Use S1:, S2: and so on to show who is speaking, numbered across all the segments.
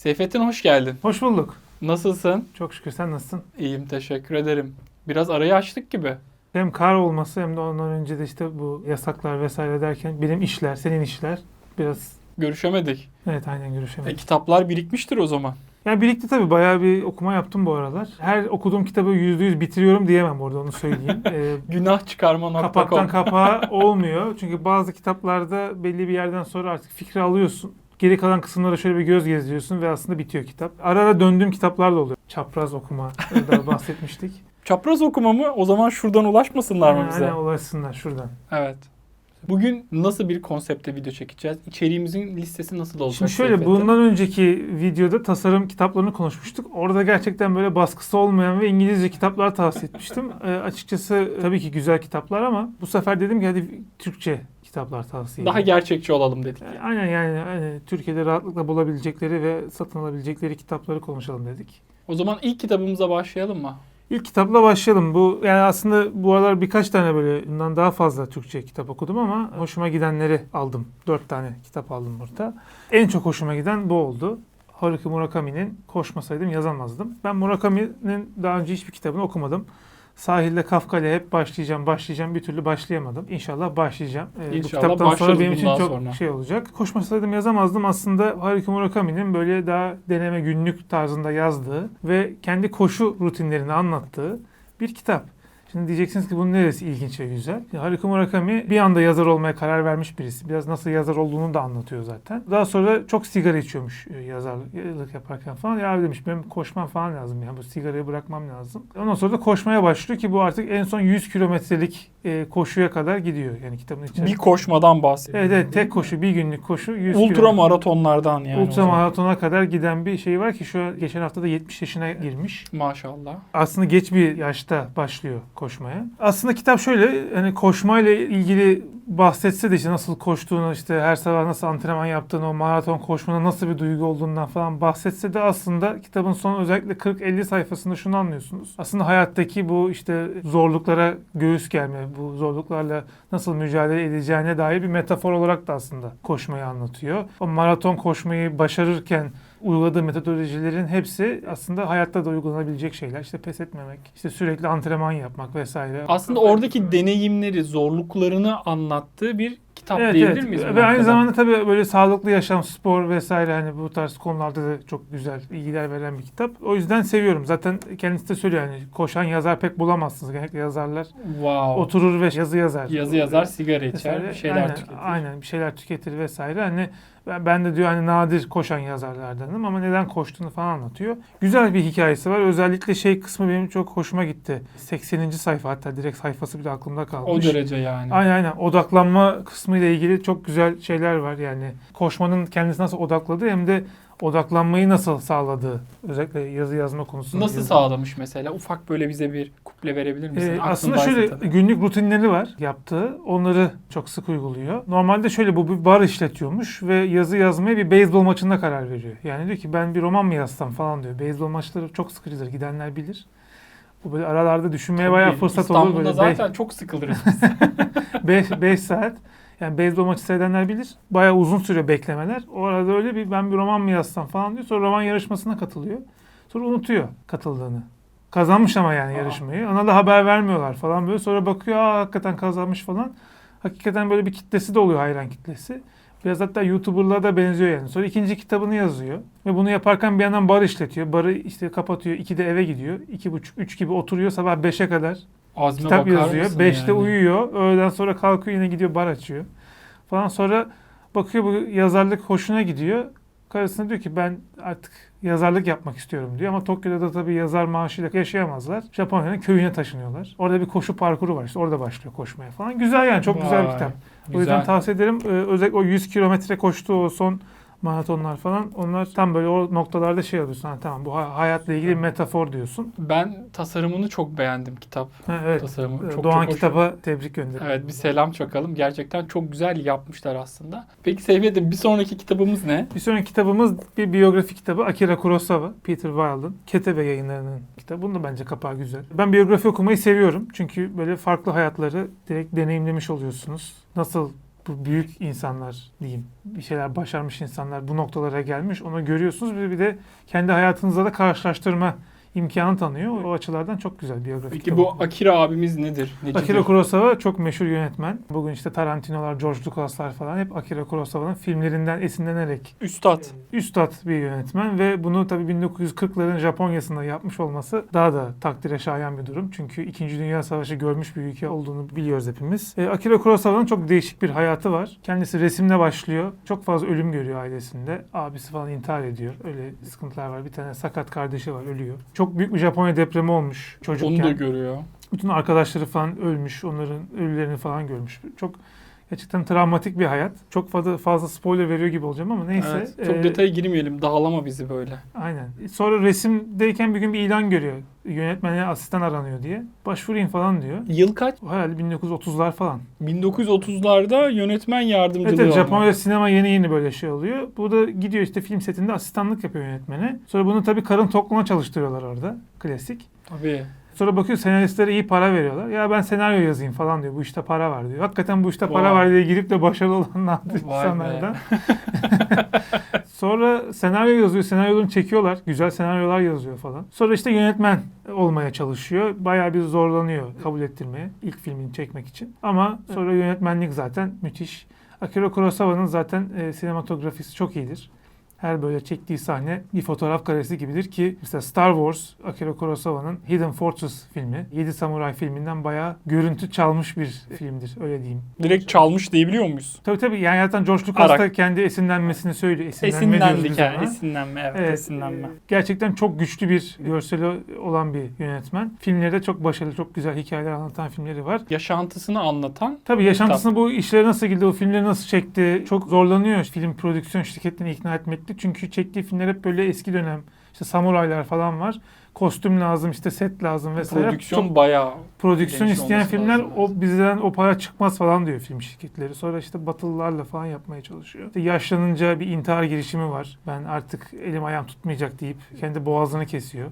S1: Seyfettin hoş geldin.
S2: Hoş bulduk.
S1: Nasılsın?
S2: Çok şükür sen nasılsın?
S1: İyiyim teşekkür ederim. Biraz arayı açtık gibi.
S2: Hem kar olması hem de ondan önce de işte bu yasaklar vesaire derken benim işler, senin işler biraz
S1: Görüşemedik.
S2: evet aynen
S1: E,
S2: görüşemedik.
S1: kitaplar birikmiştir o zaman.
S2: Yani birlikte tabii bayağı bir okuma yaptım bu aralar. Her okuduğum kitabı yüzde yüz bitiriyorum diyemem orada onu söyleyeyim. Ee,
S1: Günah çıkarma.com.
S2: kapaktan kapağa olmuyor. Çünkü bazı kitaplarda belli bir yerden sonra artık fikri alıyorsun. Geri kalan kısımlara şöyle bir göz gezdiriyorsun ve aslında bitiyor kitap. Ara ara döndüğüm kitaplar da oluyor. Çapraz okuma da bahsetmiştik.
S1: Çapraz okuma mı? O zaman şuradan ulaşmasınlar mı bize?
S2: Aynen ulaşsınlar şuradan.
S1: Evet. Bugün nasıl bir konsepte video çekeceğiz? İçeriğimizin listesi nasıl olacak?
S2: Şimdi şöyle
S1: Seyfettin?
S2: bundan önceki videoda tasarım kitaplarını konuşmuştuk. Orada gerçekten böyle baskısı olmayan ve İngilizce kitaplar tavsiye etmiştim. Ee, açıkçası tabii ki güzel kitaplar ama bu sefer dedim ki hadi Türkçe kitaplar tavsiye
S1: Daha
S2: edeyim.
S1: gerçekçi olalım dedik.
S2: Yani Aynen yani hani Türkiye'de rahatlıkla bulabilecekleri ve satın alabilecekleri kitapları konuşalım dedik.
S1: O zaman ilk kitabımıza başlayalım mı?
S2: İlk kitapla başlayalım. Bu yani aslında bu aralar birkaç tane böyle bundan daha fazla Türkçe kitap okudum ama hoşuma gidenleri aldım. Dört tane kitap aldım burada. En çok hoşuma giden bu oldu. Haruki Murakami'nin Koşmasaydım yazamazdım. Ben Murakami'nin daha önce hiçbir kitabını okumadım. Sahilde Kafka ile hep başlayacağım, başlayacağım bir türlü başlayamadım. İnşallah başlayacağım. Ee, bu
S1: İnşallah
S2: kitaptan sonra benim için çok
S1: sonra.
S2: şey olacak. Koşmasaydım yazamazdım. Aslında Haruki Murakami'nin böyle daha deneme günlük tarzında yazdığı ve kendi koşu rutinlerini anlattığı bir kitap. Şimdi diyeceksiniz ki bunun neresi ilginç ve güzel. Haruki Murakami bir anda yazar olmaya karar vermiş birisi. Biraz nasıl yazar olduğunu da anlatıyor zaten. Daha sonra çok sigara içiyormuş e, yazarlık yaparken falan. Ya demiş benim koşmam falan lazım ya bu sigarayı bırakmam lazım. Ondan sonra da koşmaya başlıyor ki bu artık en son 100 kilometrelik e, koşuya kadar gidiyor. Yani kitabın içerisinde.
S1: Bir koşmadan bahsediyorum.
S2: Evet evet tek koşu bir günlük koşu 100
S1: Ultra
S2: kilometre.
S1: maratonlardan yani.
S2: Ultra maratona kadar giden bir şey var ki şu an geçen hafta da 70 yaşına girmiş.
S1: Maşallah.
S2: Aslında geç bir yaşta başlıyor koşmaya. Aslında kitap şöyle hani koşmayla ilgili bahsetse de işte nasıl koştuğunu işte her sabah nasıl antrenman yaptığını o maraton koşmanın nasıl bir duygu olduğundan falan bahsetse de aslında kitabın son özellikle 40-50 sayfasında şunu anlıyorsunuz. Aslında hayattaki bu işte zorluklara göğüs germe, bu zorluklarla nasıl mücadele edeceğine dair bir metafor olarak da aslında koşmayı anlatıyor. O maraton koşmayı başarırken uyguladığı metodolojilerin hepsi aslında hayatta da uygulanabilecek şeyler. İşte pes etmemek, işte sürekli antrenman yapmak vesaire.
S1: Aslında oradaki deneyimleri, zorluklarını anlattığı bir kitap
S2: Evet,
S1: diyebilir
S2: evet.
S1: miyiz?
S2: Ve aynı zamanda tabii böyle sağlıklı yaşam, spor vesaire hani bu tarz konularda da çok güzel bilgiler veren bir kitap. O yüzden seviyorum. Zaten kendisi de söylüyor yani koşan yazar pek bulamazsınız. Genellikle yazarlar
S1: Wow.
S2: oturur ve yazı yazar.
S1: Yazı yazar, sigara içer,
S2: Vesaire.
S1: bir şeyler
S2: aynen,
S1: tüketir.
S2: Aynen bir şeyler tüketir vesaire. Hani ben, de diyor hani nadir koşan yazarlardanım ama neden koştuğunu falan anlatıyor. Güzel bir hikayesi var. Özellikle şey kısmı benim çok hoşuma gitti. 80. sayfa hatta direkt sayfası bile aklımda
S1: O
S2: kalmış.
S1: derece yani.
S2: Aynen aynen. Odaklanma kısmı ile ilgili çok güzel şeyler var yani. Koşmanın kendisi nasıl odakladığı hem de odaklanmayı nasıl sağladığı. Özellikle yazı yazma konusunda.
S1: Nasıl
S2: yazı-
S1: sağlamış mesela? Ufak böyle bize bir kuple verebilir misin?
S2: Ee, aslında şöyle
S1: tabii.
S2: günlük rutinleri var yaptığı. Onları çok sık uyguluyor. Normalde şöyle bu bir bar işletiyormuş ve yazı yazmaya bir beyzbol maçında karar veriyor. Yani diyor ki ben bir roman mı yazsam falan diyor. Beyzbol maçları çok sıkıcıdır. Gidenler bilir. Bu böyle aralarda düşünmeye
S1: Tabii,
S2: bayağı fırsat olur.
S1: İstanbul'da zaten çok sıkılırız biz.
S2: 5 saat. Yani beyzbol maçı seyredenler bilir. Bayağı uzun süre beklemeler. O arada öyle bir ben bir roman mı yazsam falan diyor. Sonra roman yarışmasına katılıyor. Sonra unutuyor katıldığını. Kazanmış ama yani
S1: Aa.
S2: yarışmayı. Ona da haber vermiyorlar falan böyle. Sonra bakıyor aa hakikaten kazanmış falan. Hakikaten böyle bir kitlesi de oluyor hayran kitlesi. Biraz hatta YouTuber'lara da benziyor yani. Sonra ikinci kitabını yazıyor. Ve bunu yaparken bir yandan bar işletiyor. Barı işte kapatıyor. 2'de eve gidiyor. iki buçuk, üç gibi oturuyor sabah 5'e kadar
S1: Azme
S2: kitap
S1: bakar
S2: yazıyor.
S1: mısın
S2: 5'te
S1: yani?
S2: uyuyor. Öğleden sonra kalkıyor yine gidiyor bar açıyor. Falan sonra bakıyor bu yazarlık hoşuna gidiyor. Karısına diyor ki ben artık yazarlık yapmak istiyorum diyor. Ama Tokyo'da da tabii yazar maaşıyla yaşayamazlar. Japonya'nın köyüne taşınıyorlar. Orada bir koşu parkuru var. İşte orada başlıyor koşmaya falan. Güzel yani çok güzel bir
S1: Vay,
S2: kitap. O
S1: Güzel.
S2: yüzden tavsiye ederim. Ee, özellikle o 100 kilometre koştuğu o son maratonlar falan onlar tam böyle o noktalarda şey yapıyorsun. Ha, tamam bu ha- hayatla ilgili bir metafor diyorsun.
S1: Ben tasarımını çok beğendim kitap.
S2: Ha, evet.
S1: Tasarımı
S2: Ee,
S1: çok
S2: Doğan
S1: çok hoş.
S2: kitaba tebrik gönderiyorum.
S1: Evet bir selam çakalım. Gerçekten çok güzel yapmışlar aslında. Peki Seviyet'im bir sonraki kitabımız ne?
S2: Bir sonraki kitabımız bir biyografi kitabı Akira Kurosawa, Peter Wilde'ın Ketebe yayınlarının kitabı. Bunun da bence kapağı güzel. Ben biyografi okumayı seviyorum. Çünkü böyle farklı hayatları direkt deneyimlemiş oluyorsunuz. Nasıl bu büyük insanlar diyeyim. Bir şeyler başarmış insanlar bu noktalara gelmiş. Onu görüyorsunuz. Bir de kendi hayatınızla da karşılaştırma imkanı tanıyor. O açılardan çok güzel biyografi.
S1: Peki bu Akira abimiz nedir? Necidir?
S2: Akira Kurosawa çok meşhur yönetmen. Bugün işte Tarantino'lar, George Lucas'lar falan hep Akira Kurosawa'nın filmlerinden esinlenerek
S1: Üstad.
S2: üstad bir yönetmen ve bunu tabii 1940'ların Japonya'sında yapmış olması daha da takdire şayan bir durum. Çünkü 2. Dünya Savaşı görmüş bir ülke olduğunu biliyoruz hepimiz. E, Akira Kurosawa'nın çok değişik bir hayatı var. Kendisi resimle başlıyor. Çok fazla ölüm görüyor ailesinde. Abisi falan intihar ediyor. Öyle sıkıntılar var. Bir tane sakat kardeşi var, ölüyor. Çok büyük bir Japonya depremi olmuş çocukken.
S1: Onu da görüyor.
S2: Bütün arkadaşları falan ölmüş. Onların ölülerini falan görmüş. Çok gerçekten travmatik bir hayat. Çok fazla fazla spoiler veriyor gibi olacağım ama neyse.
S1: Evet, çok
S2: Ee,
S1: detaya girmeyelim. Dağlama bizi böyle.
S2: Aynen. Sonra resimdeyken bir gün bir ilan görüyor. Yönetmene asistan aranıyor diye. Başvurayım falan diyor.
S1: Yıl kaç?
S2: Herhalde 1930'lar falan.
S1: 1930'larda yönetmen
S2: Evet,
S1: yardımcılığı
S2: evet
S1: alıyor.
S2: Japonya'da sinema yeni yeni böyle şey oluyor. Bu da gidiyor işte film setinde asistanlık yapıyor yönetmene. Sonra bunu tabii karın tokluğuna çalıştırıyorlar orada. Klasik.
S1: Tabii.
S2: Sonra bakıyor senaristlere iyi para veriyorlar. Ya ben senaryo yazayım falan diyor. Bu işte para var diyor. Hakikaten bu işte para
S1: Vay.
S2: var diye girip de başarılı olan nadir
S1: Vay
S2: insanlardan. Sonra senaryo yazıyor. Senaryolarını çekiyorlar. Güzel senaryolar yazıyor falan. Sonra işte yönetmen olmaya çalışıyor. Bayağı bir zorlanıyor kabul ettirmeye. ilk filmini çekmek için. Ama sonra yönetmenlik zaten müthiş. Akira Kurosawa'nın zaten e, sinematografisi çok iyidir. Her böyle çektiği sahne bir fotoğraf karesi gibidir ki mesela Star Wars, Akira Kurosawa'nın Hidden Fortress filmi, 7 Samuray filminden bayağı görüntü çalmış bir filmdir öyle diyeyim.
S1: Direkt çalmış diyebiliyor muyuz?
S2: Tabii tabii yani zaten George Lucas da
S1: Arak.
S2: kendi esinlenmesini söylüyor. Esinlenme
S1: Esinlendik
S2: ona.
S1: Esinlenme evet,
S2: Evet,
S1: esinlenme.
S2: e, gerçekten çok güçlü bir görseli olan bir yönetmen. Filmleri de çok başarılı, çok güzel hikayeler anlatan filmleri var.
S1: Yaşantısını anlatan
S2: Tabii yaşantısını bu işlere nasıl girdi, o filmleri nasıl çekti çok zorlanıyor film prodüksiyon şirketlerini ikna etmekte. Çünkü çektiği filmler hep böyle eski dönem. İşte samuraylar falan var. Kostüm lazım, işte set lazım vesaire.
S1: prodüksiyon
S2: Çok
S1: bayağı
S2: prodüksiyon isteyen filmler
S1: lazım,
S2: o bizden o para çıkmaz falan diyor film şirketleri. Sonra işte batılılarla falan yapmaya çalışıyor. İşte yaşlanınca bir intihar girişimi var. Ben artık elim ayağım tutmayacak deyip kendi boğazını kesiyor.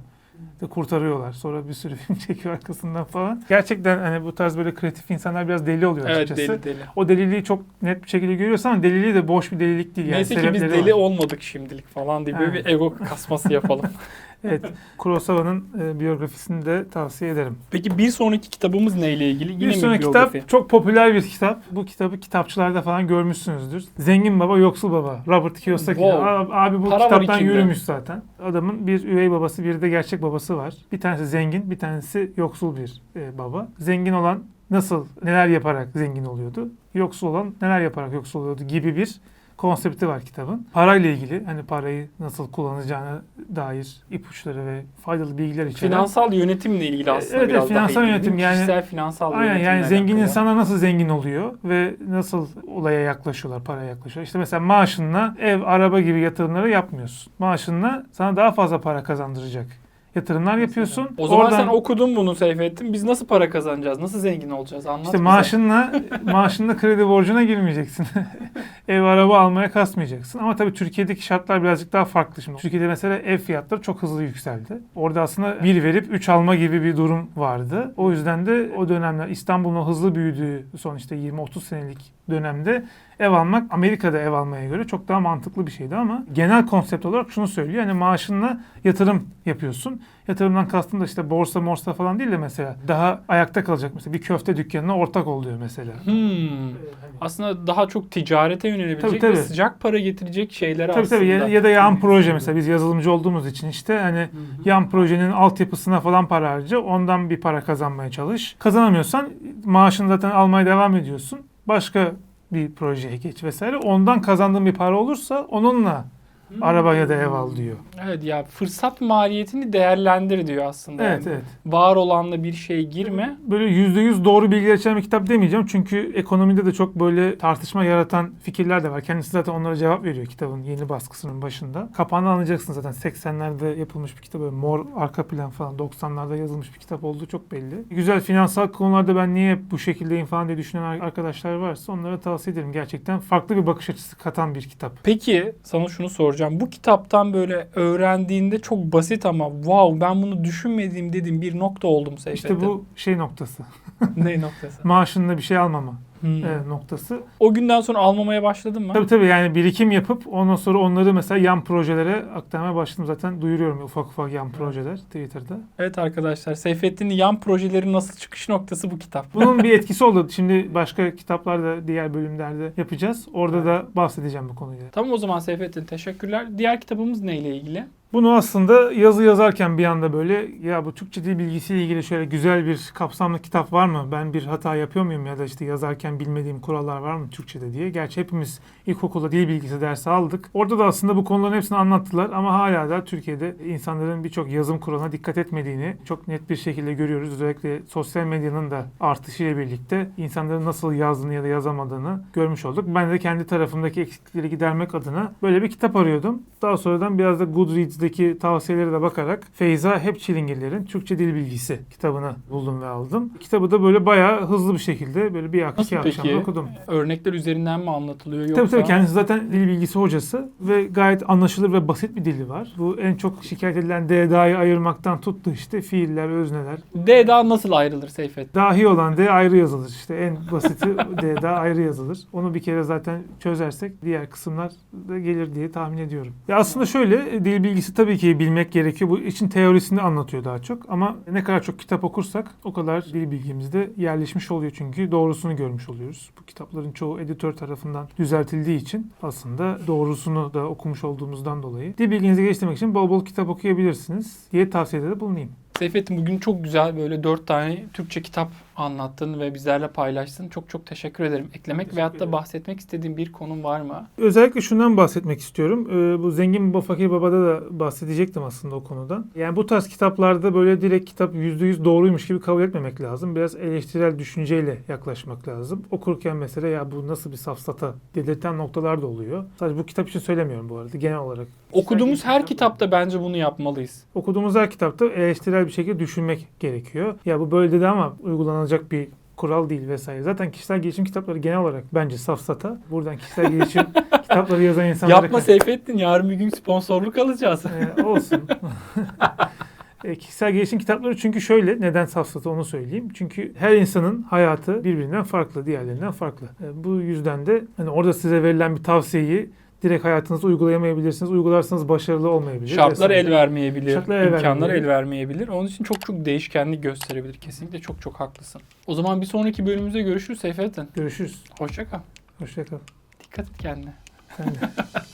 S2: İşte kurtarıyorlar. Sonra bir sürü film çekiyor arkasından falan. Gerçekten hani bu tarz böyle kreatif insanlar biraz deli oluyor
S1: evet
S2: açıkçası.
S1: deli deli.
S2: O deliliği çok net bir şekilde görüyorsun ama deliliği de boş bir delilik değil. Yani
S1: Neyse ki biz deli
S2: var.
S1: olmadık şimdilik falan diye böyle
S2: Evet.
S1: bir ego kasması yapalım.
S2: Evet. Kurosawa'nın e, biyografisini de tavsiye ederim.
S1: Peki bir sonraki kitabımız neyle ilgili? Yine
S2: bir sonraki
S1: biyografi?
S2: kitap çok popüler bir kitap. Bu kitabı kitapçılarda falan görmüşsünüzdür. Zengin Baba, Yoksul Baba. Robert Kiyosaki.
S1: Wow.
S2: Abi, bu
S1: Para
S2: kitaptan yürümüş zaten. Adamın bir üvey babası, bir de gerçek babası var. Bir tanesi zengin, bir tanesi yoksul bir e, baba. Zengin olan nasıl, neler yaparak zengin oluyordu? Yoksul olan neler yaparak yoksul oluyordu gibi bir konsepti var kitabın. Parayla ilgili hani parayı nasıl kullanacağına dair ipuçları ve faydalı bilgiler içeren.
S1: Finansal yönetimle ilgili aslında
S2: Evet,
S1: biraz
S2: evet, finansal
S1: daha
S2: yönetim yani-
S1: Kişisel finansal
S2: Aynen yani zengin
S1: alakalı.
S2: insanlar nasıl zengin oluyor ve nasıl olaya yaklaşıyorlar, paraya yaklaşıyorlar. İşte mesela maaşınla ev, araba gibi yatırımları yapmıyorsun. Maaşınla sana daha fazla para kazandıracak yatırımlar yapıyorsun.
S1: O zaman
S2: Oradan
S1: sen okudun bunu Seyfettin. Biz nasıl para kazanacağız? Nasıl zengin olacağız? Anlat
S2: işte
S1: bize.
S2: maaşınla maaşınla kredi borcuna girmeyeceksin. ev, araba almaya kasmayacaksın. Ama tabii Türkiye'deki şartlar birazcık daha farklı şimdi. Türkiye'de mesela ev fiyatları çok hızlı yükseldi. Orada aslında bir verip üç alma gibi bir durum vardı. O yüzden de o dönemler İstanbul'un hızlı büyüdüğü son işte 20-30 senelik dönemde ev almak Amerika'da ev almaya göre çok daha mantıklı bir şeydi ama genel konsept olarak şunu söylüyor. Yani maaşınla yatırım yapıyorsun. Yatırımdan kastım da işte borsa morsa falan değil de mesela daha ayakta kalacak mesela bir köfte dükkanına ortak oluyor mesela.
S1: Hmm. Aslında daha çok ticarete yönelebilecek
S2: Tabii, tabii.
S1: ve sıcak para getirecek şeyler
S2: Tabii
S1: aslında.
S2: tabii ya, ya da yan proje mesela biz yazılımcı olduğumuz için işte hani yan projenin altyapısına falan para harca ondan bir para kazanmaya çalış. Kazanamıyorsan maaşını zaten almaya devam ediyorsun. Başka bir projeye geç vesaire. Ondan kazandığın bir para olursa onunla araba ya da ev al diyor.
S1: Evet ya fırsat maliyetini değerlendir diyor aslında.
S2: Evet
S1: Yani
S2: evet.
S1: Var olanla bir şeye girme.
S2: Böyle yüzde yüz doğru bilgiler içeren bir kitap demeyeceğim. Çünkü ekonomide de çok böyle tartışma yaratan fikirler de var. Kendisi zaten onlara cevap veriyor kitabın yeni baskısının başında. Kapağını anlayacaksın zaten 80'lerde yapılmış bir kitap. Böyle mor arka plan falan 90'larda yazılmış bir kitap olduğu çok belli. Güzel finansal konularda ben niye hep bu şekildeyim falan diye düşünen arkadaşlar varsa onlara tavsiye ederim. Gerçekten farklı bir bakış açısı katan bir kitap.
S1: Peki sana şunu soracağım. Bu kitaptan böyle öğrendiğinde çok basit ama wow ben bunu düşünmediğim dediğim bir nokta oldu mu Seyfettin?
S2: İşte bu şey noktası.
S1: ne noktası?
S2: Maaşınla bir şey almama.
S1: Hmm.
S2: e, noktası.
S1: O günden sonra almamaya başladın mı?
S2: Tabii tabii yani birikim yapıp ondan sonra onları mesela yan projelere aktarmaya başladım. Zaten duyuruyorum ufak ufak yan projeler Twitter'da.
S1: Evet arkadaşlar Seyfettin'in yan projeleri nasıl çıkış noktası bu kitap.
S2: Bunun bir etkisi oldu. Şimdi başka kitaplarda diğer bölümlerde yapacağız. Orada da bahsedeceğim bu konuyla.
S1: Tamam o zaman Seyfettin teşekkürler. Diğer kitabımız neyle ilgili?
S2: Bunu aslında yazı yazarken bir anda böyle ya bu Türkçe dil bilgisiyle ilgili şöyle güzel bir kapsamlı kitap var mı? Ben bir hata yapıyor muyum ya da işte yazarken bilmediğim kurallar var mı Türkçe'de diye. Gerçi hepimiz ilkokulda dil bilgisi dersi aldık. Orada da aslında bu konuların hepsini anlattılar ama hala da Türkiye'de insanların birçok yazım kuralına dikkat etmediğini çok net bir şekilde görüyoruz. Özellikle sosyal medyanın da artışıyla birlikte insanların nasıl yazdığını ya da yazamadığını görmüş olduk. Ben de kendi tarafımdaki eksiklikleri gidermek adına böyle bir kitap arıyordum. Daha sonradan biraz da Goodreads'deki tavsiyelere de bakarak Feyza Hepçilingirler'in Türkçe Dil Bilgisi kitabını buldum ve aldım. Kitabı da böyle bayağı hızlı bir şekilde böyle bir
S1: Nasıl
S2: iki
S1: peki?
S2: akşamda okudum.
S1: Örnekler üzerinden mi anlatılıyor yoksa?
S2: Tabii tabii kendisi zaten dil bilgisi hocası ve gayet anlaşılır ve basit bir dili var. Bu en çok şikayet edilen DDA'yı ayırmaktan tuttu işte fiiller, özneler.
S1: D daha nasıl ayrılır Seyfettin?
S2: Dahi olan D ayrı yazılır. İşte en basiti D daha ayrı yazılır. Onu bir kere zaten çözersek diğer kısımlar da gelir diye tahmin ediyorum. Ya aslında şöyle dil bilgisi tabii ki bilmek gerekiyor. Bu için teorisini anlatıyor daha çok. Ama ne kadar çok kitap okursak o kadar dil bilgimizde yerleşmiş oluyor çünkü doğrusunu görmüş oluyoruz. Bu kitapların çoğu editör tarafından düzeltildiği için aslında doğrusunu da okumuş olduğumuzdan dolayı dil bilginizi geliştirmek için bol bol kitap okuyabilirsiniz diye tavsiyede de bulunayım.
S1: Seyfettin bugün çok güzel böyle dört tane Türkçe kitap anlattın ve bizlerle paylaştın. Çok çok teşekkür ederim. Eklemek
S2: Teşekkür
S1: veyahut da bahsetmek istediğin bir konun var mı?
S2: Özellikle şundan bahsetmek istiyorum. Ee, bu Zengin Baba Fakir Baba'da da bahsedecektim aslında o konudan. Yani bu tarz kitaplarda böyle direkt kitap %100 doğruymuş gibi kabul etmemek lazım. Biraz eleştirel düşünceyle yaklaşmak lazım. Okurken mesela ya bu nasıl bir safsata dedirten noktalar da oluyor. Sadece bu kitap için söylemiyorum bu arada genel olarak.
S1: Okuduğumuz her kitapta bence bunu yapmalıyız.
S2: Okuduğumuz her kitapta eleştirel bir şekilde düşünmek gerekiyor. Ya bu böyle dedi ama uygulanacak bir kural değil vesaire. Zaten kişisel gelişim kitapları genel olarak bence safsata. Buradan kişisel gelişim kitapları yazan insanlara
S1: Yapma Seyfettin yarın bir gün sponsorluk alacağız.
S2: Ee, olsun. E, kişisel gelişim kitapları çünkü şöyle neden safsata onu söyleyeyim. Çünkü her insanın hayatı birbirinden farklı, diğerlerinden farklı. E, bu yüzden de hani orada size verilen bir tavsiyeyi direkt hayatınızda uygulayamayabilirsiniz. Uygularsanız başarılı olmayabilir.
S1: Şartlar el vermeyebilir,
S2: Şartlar el
S1: imkanlar
S2: vermeyebilir.
S1: el vermeyebilir. Onun için çok çok değişkenlik gösterebilir. Kesinlikle çok çok haklısın. O zaman bir sonraki bölümümüzde görüşürüz Seyfettin.
S2: Görüşürüz.
S1: Hoşça kal.
S2: Hoşçakal.
S1: Dikkat et kendine.
S2: Sen de.